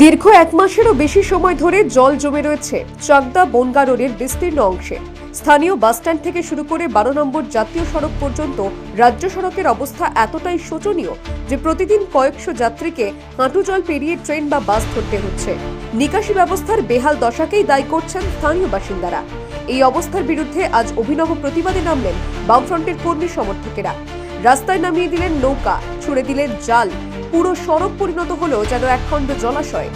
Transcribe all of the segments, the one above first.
দীর্ঘ এক মাসেরও বেশি সময় ধরে জল জমে রয়েছে চাকদা বনগা রোডের বিস্তীর্ণ অংশে। স্থানীয় বাসস্ট্যান্ড থেকে শুরু করে বারো নম্বর জাতীয় সড়ক পর্যন্ত রাজ্য সড়কের অবস্থা এতটাই শোচনীয় যে প্রতিদিন কয়েকশো যাত্রীকে হাঁটু জল পেরিয়ে ট্রেন বা বাস ধরতে হচ্ছে। নিকাশি ব্যবস্থার বেহাল দশাকেই দায়ী করছেন স্থানীয় বাসিন্দারা। এই অবস্থার বিরুদ্ধে আজ অভিনব প্রতিবাদে নামলেন বামফ্রন্টের কর্মী সমর্থকেরা। রাস্তায় নামিয়ে দিলেন নৌকা, ছুড়ে দিলেন জাল পুরো সড়ক পরিণত হলো যেন একখণ্ড জলাশয়।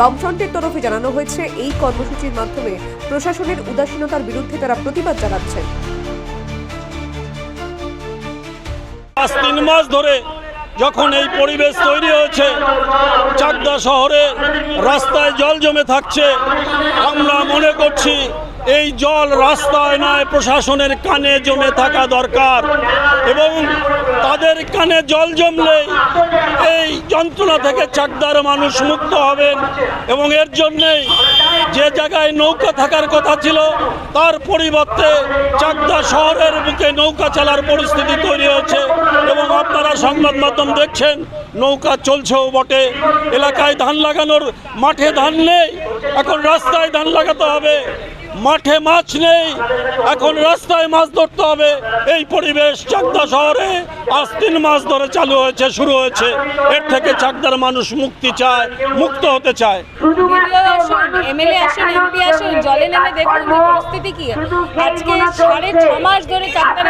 বামফ্রন্টের তরফে জানানো হয়েছে, এই কর্মসূচির মাধ্যমে প্রশাসনের উদাসীনতার বিরুদ্ধে তারা প্রতিবাদ জানাচ্ছেন। তিন মাস ধরে যখন এই পরিবেশ তৈরি হয়েছে, চাকদা শহরে রাস্তায় জল জমে থাকছে, আমরা মনে করছি এই জল রাস্তায় নয়, প্রশাসনের কানে জমে থাকা দরকার। এবং তাদের কানে জল জমলে এই যন্ত্রণা থেকে চাকদার মানুষ মুক্ত হবেন। এবং এর জন্যেই যে জায়গায় নৌকা থাকার কথা ছিল, তার পরিবর্তে চাকদা শহরের বুকে নৌকা চালার পরিস্থিতি তৈরি হয়েছে। এবং আপনারা সংবাদ মাধ্যম দেখছেন, নৌকা চলছেও বটে। এলাকায় ধান লাগানোর মাঠে ধান নেই, এখন রাস্তায় ধান লাগাতে হবে। মাঠে মাছ নেই। এখন রাস্তায় মাছ ধরতে হবে। এই পরিবেশ চাকদা শহরে আজ তিন মাস ধরে চালু হয়েছে, শুরু হয়েছে। এর থেকে চাকদার মানুষ মুক্তি চায়, মুক্ত হতে চায়। জলে নেমে দেখুন, পরিস্থিতি কি? আজকে সাড়ে ছ মাস ধরে চাকদার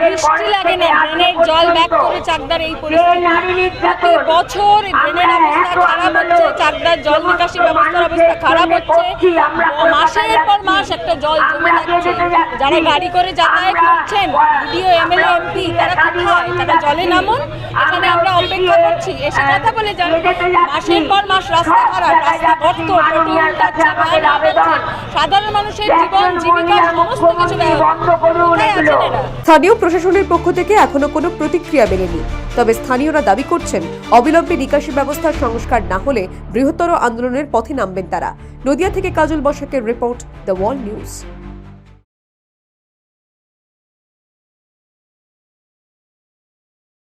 বৃষ্টি লাগে না ড্রেনের জল ব্যাক করে চাকদার এই পরিস্থিতি। প্রতি বছর ড্রেনের অবস্থা খারাপ হচ্ছে চাকদার জল নিকাশি ব্যবস্থার অবস্থা খারাপ হচ্ছে। মাসের পর মাস একটা জল জমে থাকছে যারা গাড়ি করে যাতায়াত করছেন ভিডিও এমএলএ এমপি তারা কোথায়? তারা জলে নামুন এখানে আমরা অপেক্ষা করছি। এসে কথা বলে যান মাসের পর মাস রাস্তা খারাপ রাস্তা গর্ত সাধারণ মানুষের জীবন জীবিকা সমস্ত কিছু ব্যাহত কোথায় আছেন এরা স্থানীয় প্রশাসনের পক্ষ থেকে এখনও কোনো প্রতিক্রিয়া মেলেনি। তবে স্থানীয়রা দাবি করছেন অবিলম্বে নিকাশি ব্যবস্থার সংস্কার না হলে বৃহত্তর আন্দোলনের পথে নামবেন তারা। নদিয়া থেকে কাজল বসাকের রিপোর্ট দ্য ওয়াল নিউজ।